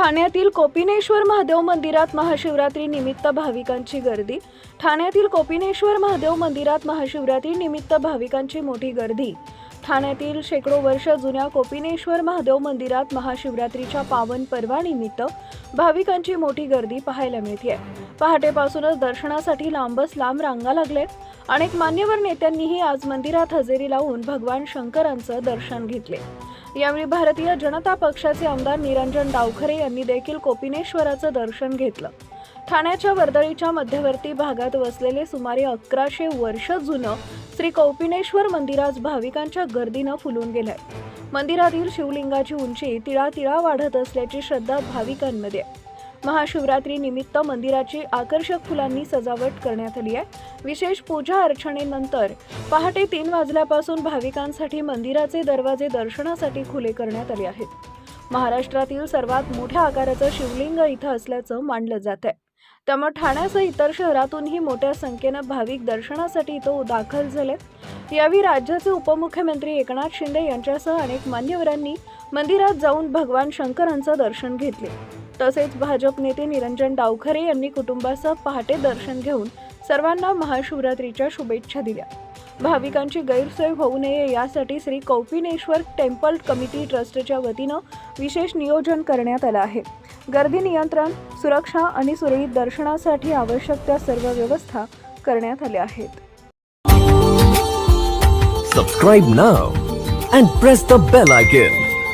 ठाण्यातील कोपिनेश्वर महादेव मंदिरात महाशिवरात्री निमित्त भाविकांची गर्दी. ठाण्यातील कोपिनेश्वर महादेव मंदिरात महाशिवरात्री निमित्त भाविकांची मोठी गर्दी. ठाण्यातील शेकडो वर्ष जुन्या कोपिनेश्वर महादेव मंदिरात महाशिवरात्रीच्या पावन पर्वानिमित्त भाविकांची मोठी गर्दी पाहायला मिळते पहाटेपासूनच दर्शनासाठी लांबच लांब रांगा लागल्यात. अनेक मान्यवर नेत्यांनीही आज मंदिरात हजेरी लावून भगवान शंकरांचं दर्शन घेतले. यावेळी भारतीय जनता पक्षाचे आमदार निरंजन डावखरे यांनी देखील कोपिनेश्वराचं दर्शन घेतलं ठाण्याच्या वर्दळीच्या मध्यवर्ती भागात वसलेले सुमारे अकराशे वर्ष जुनं श्री कौपिनेश्वर मंदिरात भाविकांच्या गर्दीनं फुलून गेलंय मंदिरातील शिवलिंगाची उंची तिळा तिळा वाढत असल्याची श्रद्धा भाविकांमध्ये आहे. महाशिवरात्रीनिमित्त मंदिराची आकर्षक फुलांनी सजावट करण्यात आली आहे. विशेष पूजा अर्चनेनंतर पहाटे तीन वाजल्यापासून भाविकांसाठी मंदिराचे दरवाजे दर्शनासाठी खुले करण्यात आले आहेत. महाराष्ट्रातील सर्वात मोठ्या आकाराचं शिवलिंग इथं असल्याचं मानलं जात आहे. त्यामुळे ठाण्यासह इतर शहरातूनही मोठ्या संख्येनं भाविक दर्शनासाठी इथं दाखल झाले यावेळी राज्याचे उपमुख्यमंत्री एकनाथ शिंदे यांच्यासह अनेक मान्यवरांनी मंदिरात जाऊन भगवान शंकरांचं दर्शन घेतले. तसेच भाजप नेते निरंजन डावखरे यांनी कुटुंबासह पहाटे दर्शन घेऊन सर्वांना महाशिवरात्रीच्या शुभेच्छा दिल्या. भाविकांची गैरसोय होऊ नये यासाठी श्री कौपिनेश्वर टेम्पल कमिटी ट्रस्टच्या वतीनं विशेष नियोजन करण्यात आलं आहे. गर्दी नियंत्रण सुरक्षा आणि सुरळीत दर्शनासाठी आवश्यक त्या सर्व व्यवस्था करण्यात आल्या आहेत. Subscribe now and press the bell icon